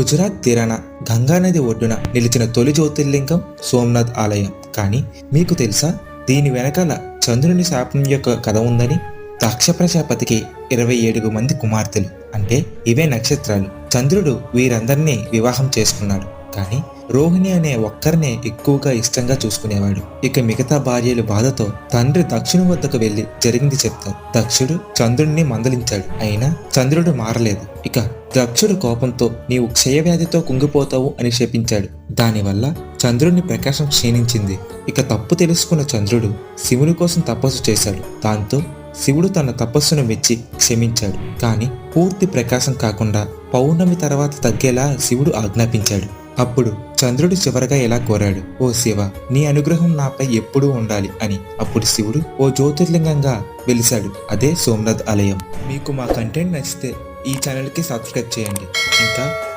గుజరాత్ తీరాన గంగానది ఒడ్డున నిలిచిన తొలి జ్యోతిర్లింగం సోమనాథ్ ఆలయం. కానీ మీకు తెలుసా దీని వెనకాల చంద్రుని శాపం యొక్క కథ ఉందని? దక్ష ప్రజాపతికి ఇరవై ఏడుగు మంది కుమార్తెలు. అంటే ఇవే నక్షత్రాలు. చంద్రుడు వీరందరినీ వివాహం చేసుకున్నాడు. కానీ రోహిణి అనే ఒక్కరినే ఎక్కువగా ఇష్టంగా చూసుకునేవాడు. ఇక మిగతా భార్యలు బాధతో తండ్రి దక్షుని వద్దకు వెళ్ళి జరిగింది చెప్తారు. దక్షుడు చంద్రుడిని మందలించాడు. అయినా చంద్రుడు మారలేదు. ఇక దక్షుడు కోపంతో నీవు క్షయవ్యాధితో కుంగిపోతావు అని శపించాడు. దానివల్ల చంద్రుని ప్రకాశం క్షీణించింది. ఇక తప్పు తెలుసుకున్న చంద్రుడు శివుని కోసం తపస్సు చేశాడు. దాంతో శివుడు తన తపస్సును మెచ్చి క్షమించాడు. కానీ పూర్తి ప్రకాశం కాకుండా పౌర్ణమి తర్వాత తగ్గేలా శివుడు ఆజ్ఞాపించాడు. అప్పుడు చంద్రుడు చివరగా ఇలా కోరాడు? ఓ శివ నీ అనుగ్రహం నాపై ఎప్పుడూ ఉండాలి అని. అప్పుడు శివుడు ఓ జ్యోతిర్లింగంగా వెలిశాడు. అదే సోమనాథ్ ఆలయం. మీకు మా కంటెంట్ నచ్చితే ఈ ఛానల్కి సబ్స్క్రైబ్ చేయండి. ఇంకా